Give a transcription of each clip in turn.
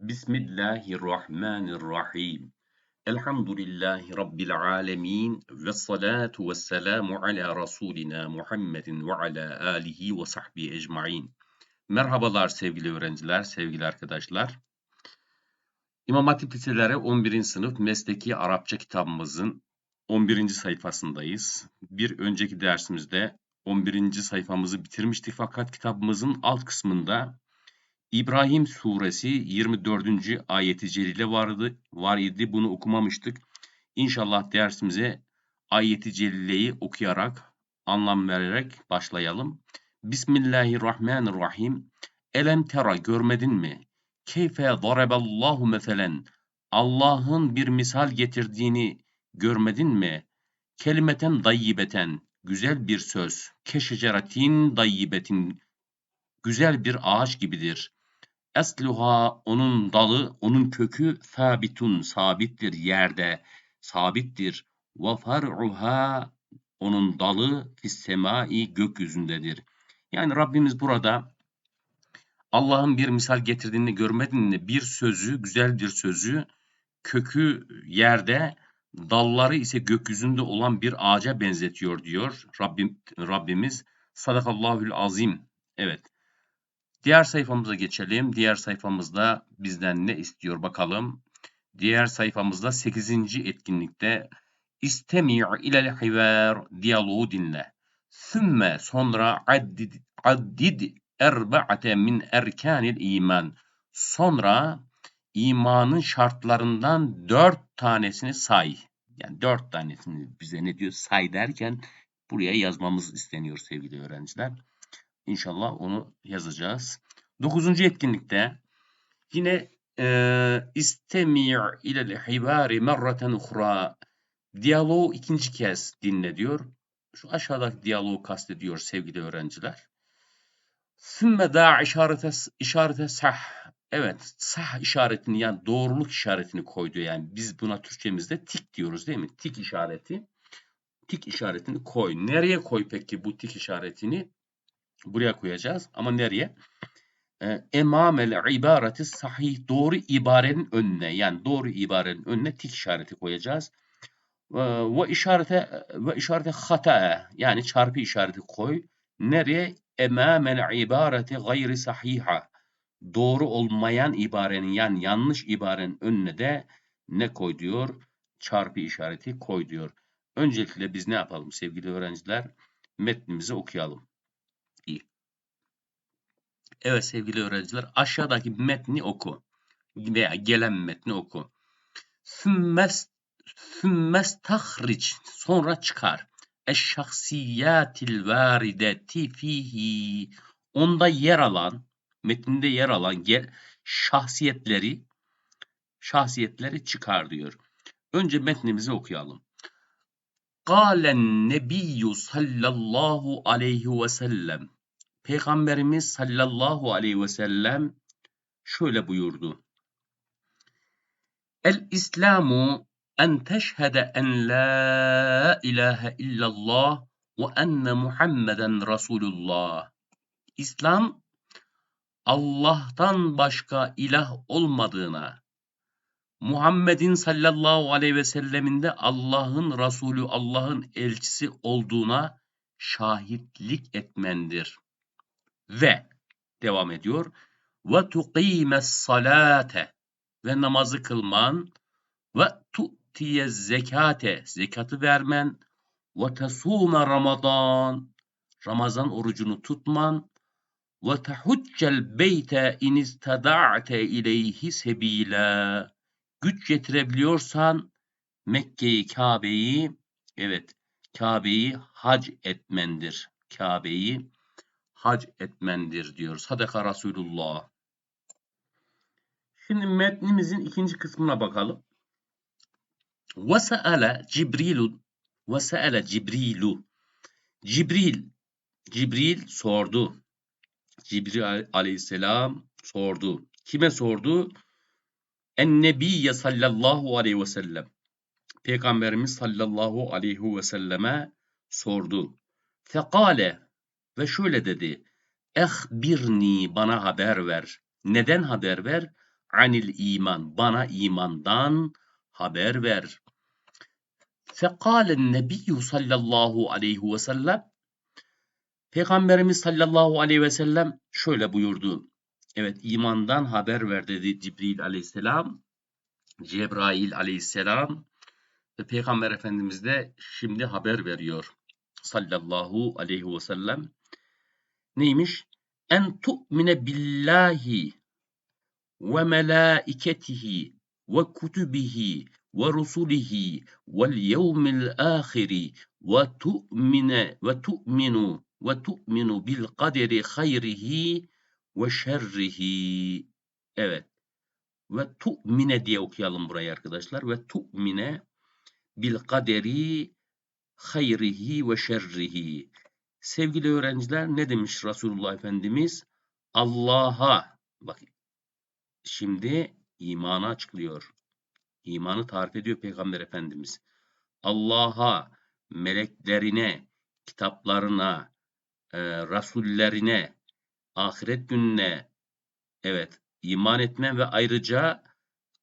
Bismillahirrahmanirrahim. Elhamdülillahi Rabbil alemin. Ve salatu ve selamu ala Resulina Muhammedin ve ala alihi ve sahbihi ecmain. Merhabalar sevgili öğrenciler, sevgili arkadaşlar. İmam Hatip Liseleri 11. sınıf mesleki Arapça kitabımızın 11. sayfasındayız. Bir önceki dersimizde 11. sayfamızı bitirmiştik fakat kitabımızın alt kısmında İbrahim suresi 24. ayeti celile vardı, var idi. Bunu okumamıştık. İnşallah dersimize ayeti celileyi okuyarak, anlam vererek başlayalım. Bismillahirrahmanirrahim. Elem tera görmedin mi? Keyfe daraballahu meselen. Allah'ın bir misal getirdiğini görmedin mi? Kelimeten dayyibeten. Güzel bir söz. Keşeceratin dayyibetin. Güzel bir ağaç gibidir. Esluha onun dalı, onun kökü sabitun sabittir yerde, sabittir. Ve far'uha onun dalı fissemai gökyüzündedir. Yani Rabbimiz burada Allah'ın bir misal getirdiğini görmedin mi? Bir sözü, güzel bir sözü, kökü yerde, dalları ise gökyüzünde olan bir ağaca benzetiyor diyor Rabbim, Rabbimiz. Sadakallahül azim. Evet. Diğer sayfamıza geçelim. Diğer sayfamızda bizden ne istiyor bakalım. Diğer sayfamızda 8. etkinlikte İstemi' ilel hiver diyaloğu dinle. Sümme sonra addid, addid erba'ate min erkanil iman. Sonra imanın şartlarından dört tanesini say. Yani dört tanesini bize ne diyor say derken buraya yazmamız isteniyor sevgili öğrenciler. İnşallah onu yazacağız. Dokuzuncu etkinlikte yine e, istemi' ilel hivari merraten uhra diyaloğu ikinci kez dinle diyor. Şu aşağıdaki diyaloğu kastediyor sevgili öğrenciler. Sümme da işarete, işarete sah. Evet sah işaretini yani doğruluk işaretini koydu. Yani biz buna Türkçemizde tik diyoruz değil mi? Tik işareti. Tik işaretini koy. Nereye koy peki bu tik işaretini? Buraya koyacağız. Ama nereye? Ee, emamel ibareti sahih doğru ibarenin önüne yani doğru ibarenin önüne tik işareti koyacağız. Ve işarete ve işarete hata yani çarpı işareti koy. Nereye? Emamel ibareti gayri sahiha. Doğru olmayan ibarenin yani yanlış ibarenin önüne de ne koy diyor? Çarpı işareti koy diyor. Öncelikle biz ne yapalım sevgili öğrenciler? Metnimizi okuyalım. Evet sevgili öğrenciler aşağıdaki metni oku. Veya gelen metni oku. Sümmes tahriç sonra çıkar. Eşşahsiyatil varideti fihi onda yer alan metninde yer alan yer, şahsiyetleri şahsiyetleri çıkar diyor. Önce metnimizi okuyalım. Kalen nebiyyü sallallahu aleyhi ve sellem Peygamberimiz sallallahu aleyhi ve sellem şöyle buyurdu. El İslamu en teşhede en la ilahe illallah ve enne Muhammeden Resulullah. İslam Allah'tan başka ilah olmadığına, Muhammed'in sallallahu aleyhi ve sellemin Allah'ın Resulü, Allah'ın elçisi olduğuna şahitlik etmendir ve devam ediyor. Ve tuqimes salate ve namazı kılman. Ve tu'tiye zekate. Zekatı vermen. Ve tesume ramadan Ramazan orucunu tutman. Ve tehuccel beyte in istada'te ileyhi sebila güç getirebiliyorsan Mekke'yi Kabe'yi evet Kabe'yi hac etmendir. Kabe'yi hac etmendir diyor. Sadaka Resulullah. Şimdi metnimizin ikinci kısmına bakalım. Cibrilu ve se'ele Cibrilu Cibril Cibril sordu. Cibril aleyhisselam sordu. Kime sordu? En Nebiyye sallallahu aleyhi ve sellem. Peygamberimiz sallallahu aleyhi ve selleme sordu. Fekale ve şöyle dedi. Ehbirni bana haber ver. Neden haber ver? anil iman. Bana imandan haber ver. Fekalen nebiyyü sallallahu aleyhi ve sellem Peygamberimiz sallallahu aleyhi ve sellem şöyle buyurdu. Evet imandan haber ver dedi Cibril aleyhisselam. Cebrail aleyhisselam ve Peygamber Efendimiz de şimdi haber veriyor. Sallallahu aleyhi ve sellem. Neymiş? En tu'mine billahi ve melaiketihi ve kutubihi ve rusulihi vel yevmil ahiri ve tu'mine ve tu'minu ve tu'minu bil kaderi hayrihi ve şerrihi. Evet. Ve tu'mine diye okuyalım burayı arkadaşlar. Ve tu'mine bil kaderi hayrihi ve şerrihi. Sevgili öğrenciler ne demiş Resulullah Efendimiz? Allah'a bak şimdi imanı açıklıyor. İmanı tarif ediyor Peygamber Efendimiz. Allah'a, meleklerine, kitaplarına, e, rasullerine, ahiret gününe evet iman etme ve ayrıca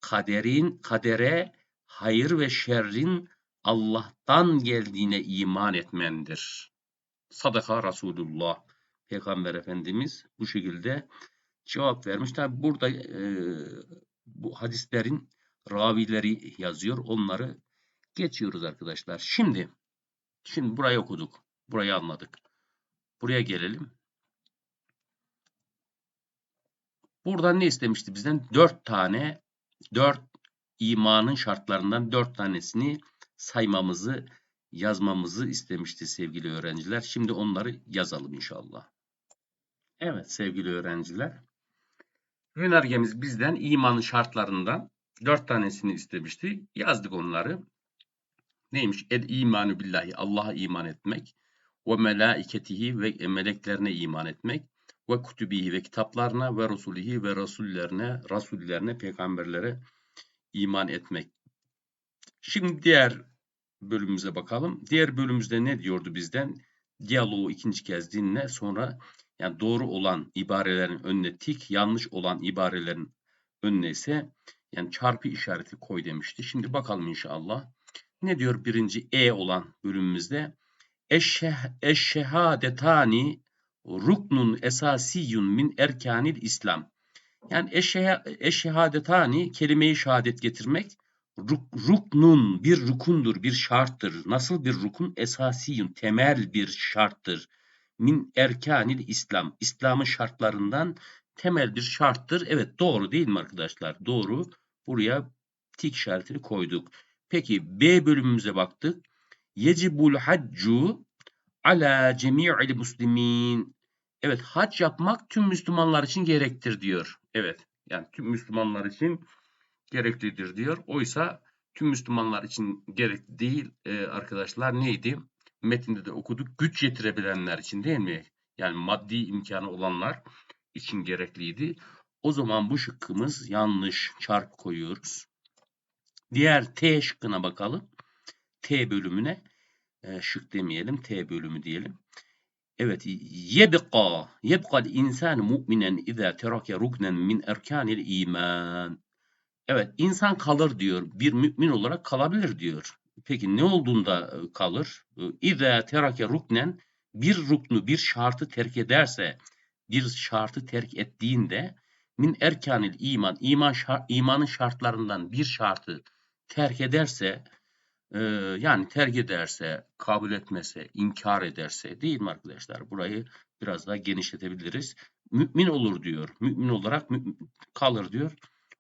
kaderin, kadere, hayır ve şerrin Allah'tan geldiğine iman etmendir. Sadaka Resulullah. Peygamber Efendimiz bu şekilde cevap vermiş. Tabi burada e, bu hadislerin ravileri yazıyor. Onları geçiyoruz arkadaşlar. Şimdi şimdi burayı okuduk. Burayı anladık. Buraya gelelim. Buradan ne istemişti bizden? Dört tane, dört imanın şartlarından dört tanesini saymamızı, yazmamızı istemişti sevgili öğrenciler. Şimdi onları yazalım inşallah. Evet sevgili öğrenciler. Yönergemiz bizden imanın şartlarından dört tanesini istemişti. Yazdık onları. Neymiş? El imanu billahi. Allah'a iman etmek. Ve melaiketihi ve meleklerine iman etmek. Ve kutubihi ve kitaplarına ve rusulihi ve rasullerine, rasullerine, peygamberlere iman etmek. Şimdi diğer bölümümüze bakalım. Diğer bölümümüzde ne diyordu bizden? Diyaloğu ikinci kez dinle sonra yani doğru olan ibarelerin önüne tik, yanlış olan ibarelerin önüne ise yani çarpı işareti koy demişti. Şimdi bakalım inşallah. Ne diyor birinci E olan bölümümüzde? Eşşeh, eşşehadetani ruknun esasiyun min erkanil İslam. Yani eşşeh, eşşehadetani kelimeyi şehadet getirmek ruk, ruknun bir rukundur, bir şarttır. Nasıl bir rukun? Esasiyun, temel bir şarttır. Min erkanil İslam. İslam'ın şartlarından temel bir şarttır. Evet doğru değil mi arkadaşlar? Doğru. Buraya tik işaretini koyduk. Peki B bölümümüze baktık. Yecibul haccu ala cemi'il muslimin. Evet hac yapmak tüm Müslümanlar için gerektir diyor. Evet yani tüm Müslümanlar için gereklidir diyor. Oysa tüm Müslümanlar için gerekli değil ee, arkadaşlar neydi? Metinde de okuduk. Güç yetirebilenler için değil mi? Yani maddi imkanı olanlar için gerekliydi. O zaman bu şıkkımız yanlış. Çarpı koyuyoruz. Diğer T şıkkına bakalım. T bölümüne e, şık demeyelim. T bölümü diyelim. Evet. Yebqa. Yebqal insan mu'minen izâ terake ruknen min erkanil iman. Evet. insan kalır diyor. Bir mümin olarak kalabilir diyor. Peki ne olduğunda e, kalır? İzâ terake ruknen bir ruknu, bir şartı terk ederse, bir şartı terk ettiğinde min erkanil iman, iman şart, imanın şartlarından bir şartı terk ederse, e, yani terk ederse, kabul etmese, inkar ederse değil mi arkadaşlar? Burayı biraz daha genişletebiliriz. Mümin olur diyor. Mümin olarak mümin kalır diyor.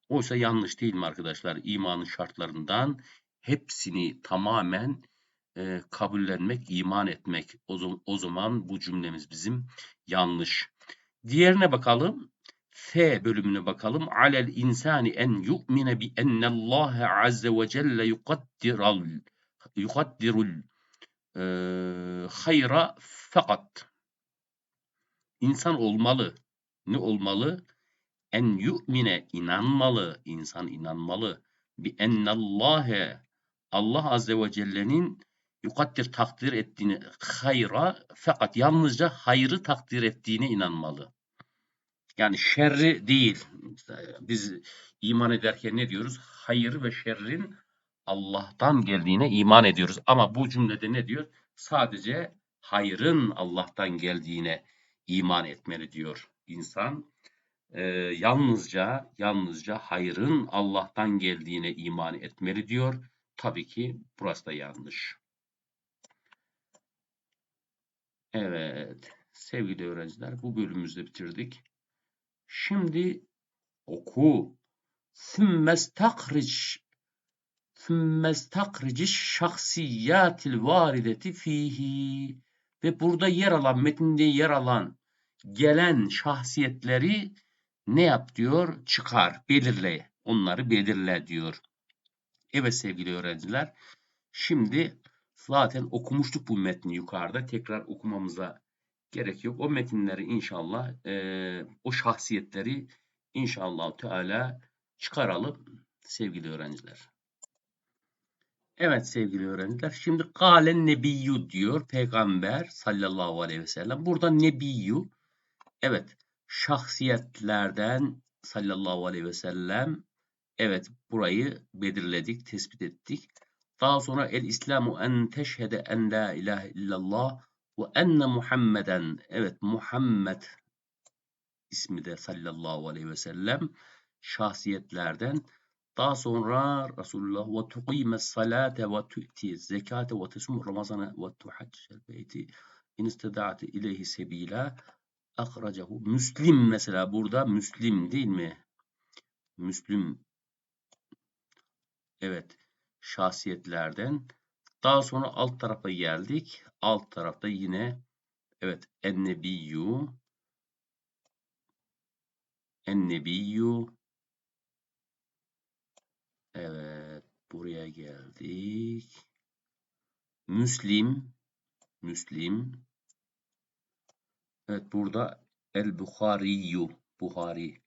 Oysa yanlış değil mi arkadaşlar? İmanın şartlarından hepsini tamamen e, kabullenmek, iman etmek. O, o zaman bu cümlemiz bizim yanlış. Diğerine bakalım. F bölümüne bakalım. Alel insani en yu'mine bi ennallâhe azze ve celle yukaddiral yukaddirul e, hayra fakat insan olmalı. Ne olmalı? En yu'mine inanmalı. İnsan inanmalı. Bi ennallâhe Allah azze ve celle'nin yukaddir takdir ettiğini hayra fakat yalnızca hayrı takdir ettiğine inanmalı. Yani şerri değil. Biz iman ederken ne diyoruz? Hayır ve şerrin Allah'tan geldiğine iman ediyoruz. Ama bu cümlede ne diyor? Sadece hayrın Allah'tan geldiğine iman etmeli diyor insan e, yalnızca yalnızca hayrın Allah'tan geldiğine iman etmeli diyor. Tabii ki burası da yanlış. Evet sevgili öğrenciler bu bölümümüzü bitirdik. Şimdi oku. Sümmestakriç Sümmestakrici şahsiyatil varideti fihi ve burada yer alan metinde yer alan gelen şahsiyetleri ne yap diyor? Çıkar, belirle. Onları belirle diyor. Evet sevgili öğrenciler. Şimdi zaten okumuştuk bu metni yukarıda. Tekrar okumamıza gerek yok. O metinleri inşallah e, o şahsiyetleri inşallah Teala çıkaralım sevgili öğrenciler. Evet sevgili öğrenciler. Şimdi kâlen nebiyyü diyor peygamber sallallahu aleyhi ve sellem. Burada nebiyyü evet şahsiyetlerden sallallahu aleyhi ve sellem evet burayı belirledik, tespit ettik. Daha sonra el İslamu en teşhede en la ilahe illallah ve enne Muhammeden evet Muhammed ismi de sallallahu aleyhi ve sellem şahsiyetlerden daha sonra Resulullah ve tuqime salate ve tu'ti zekate ve tesum ramazana ve tuhaccel beyti in isteda'te ileyhi sebila akracahu. Müslim mesela burada Müslim değil mi? Müslim evet şahsiyetlerden. Daha sonra alt tarafa geldik. Alt tarafta yine evet ennebiyyü ennebiyyü Evet buraya geldik. Müslim Müslim Evet burada El Buhariyu Buhari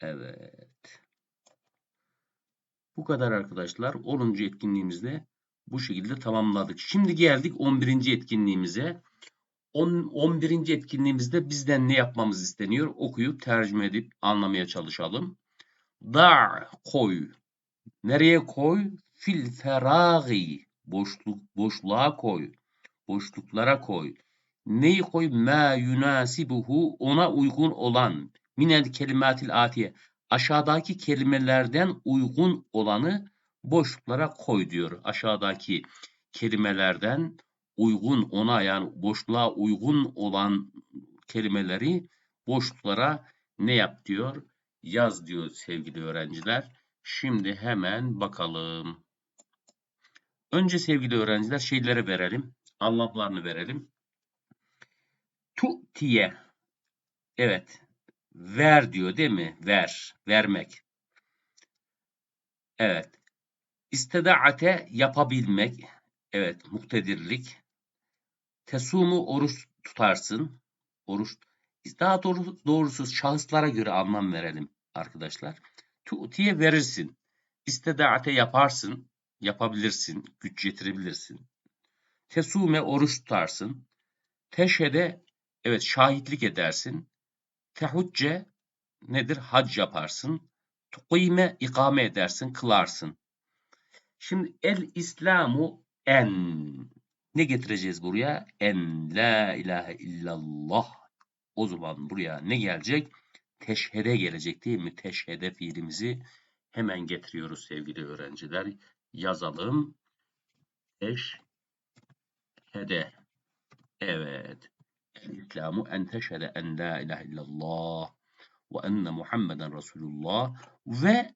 Evet bu kadar arkadaşlar. 10. etkinliğimizde bu şekilde tamamladık. Şimdi geldik 11. etkinliğimize. 11. etkinliğimizde bizden ne yapmamız isteniyor? Okuyup tercüme edip anlamaya çalışalım. Da koy. Nereye koy? Fil feragi. Boşluk, boşluğa koy. Boşluklara koy. Neyi koy? Ma yunasibuhu ona uygun olan. Minel kelimatil atiye aşağıdaki kelimelerden uygun olanı boşluklara koy diyor. Aşağıdaki kelimelerden uygun ona yani boşluğa uygun olan kelimeleri boşluklara ne yap diyor? Yaz diyor sevgili öğrenciler. Şimdi hemen bakalım. Önce sevgili öğrenciler şeyleri verelim. Anlamlarını verelim. Tu'tiye. Evet. Ver diyor değil mi? Ver. Vermek. Evet. İstedaate yapabilmek. Evet. Muktedirlik. Tesumu oruç tutarsın. Oruç. Daha doğrusu, doğrusu şahıslara göre anlam verelim arkadaşlar. Tu'tiye verirsin. İstedaate yaparsın. Yapabilirsin. Güç getirebilirsin. Tesume oruç tutarsın. Teşhede evet şahitlik edersin. Tehucce nedir? Hac yaparsın. Tukime ikame edersin, kılarsın. Şimdi el İslamu en. Ne getireceğiz buraya? En la ilahe illallah. O zaman buraya ne gelecek? Teşhede gelecek değil mi? Teşhede fiilimizi hemen getiriyoruz sevgili öğrenciler. Yazalım. Teşhede. Evet. İslamu en teşhede en la ilahe illallah ve enne Muhammeden Resulullah ve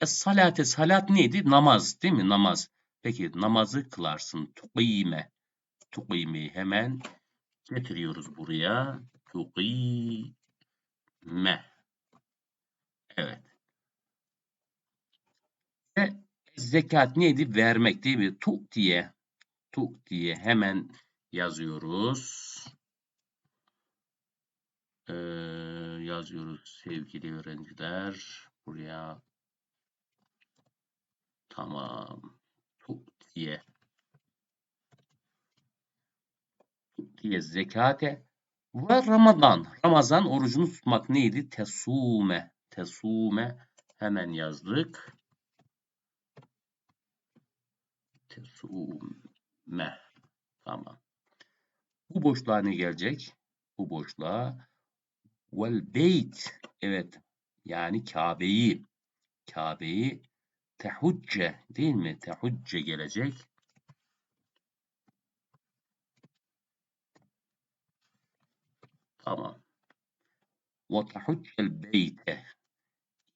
es-salate salat neydi? Namaz değil mi? Namaz. Peki namazı kılarsın. Tukime. Tukimeyi hemen getiriyoruz buraya. Tukime. Evet. Ve zekat neydi? Vermek değil mi? Tuk diye. Tuk diye hemen yazıyoruz e, yazıyoruz sevgili öğrenciler. Buraya tamam diye diye zekate ve Ramazan. Ramazan orucunu tutmak neydi? Tesume. tesume hemen yazdık. Tesume. Tamam. Bu boşluğa ne gelecek? Bu boşluğa vel beyt. Evet. Yani Kabe'yi Kabe'yi tehucce değil mi? Tehucce gelecek. Tamam. Ve tehuccel beyte.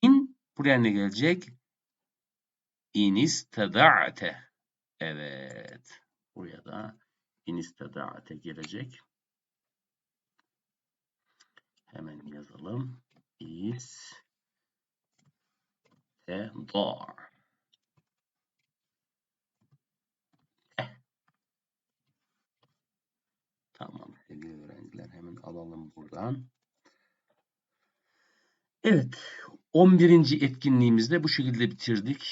İn buraya ne gelecek? İn isteda'te. Evet. Buraya da in isteda'te gelecek. Hemen yazalım. İs te da. Tamam sevgili öğrenciler hemen alalım buradan. Evet 11. etkinliğimizde bu şekilde bitirdik.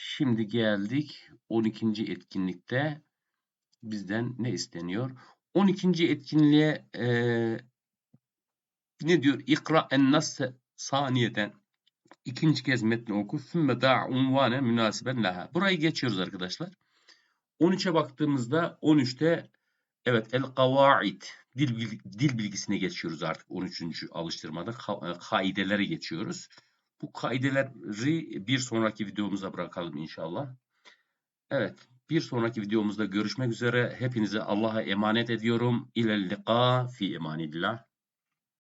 Şimdi geldik 12. etkinlikte bizden ne isteniyor? 12. etkinliğe e, ne diyor? İkra en nas saniyeten ikinci kez metni oku. Sümme da unvane münasiben laha. Burayı geçiyoruz arkadaşlar. 13'e baktığımızda 13'te evet el kavaid dil, dil bilgisine geçiyoruz artık 13. alıştırmada e, kaidelere geçiyoruz. Bu kaideleri bir sonraki videomuza bırakalım inşallah. Evet, bir sonraki videomuzda görüşmek üzere. Hepinize Allah'a emanet ediyorum. İlel lika fi emanillah.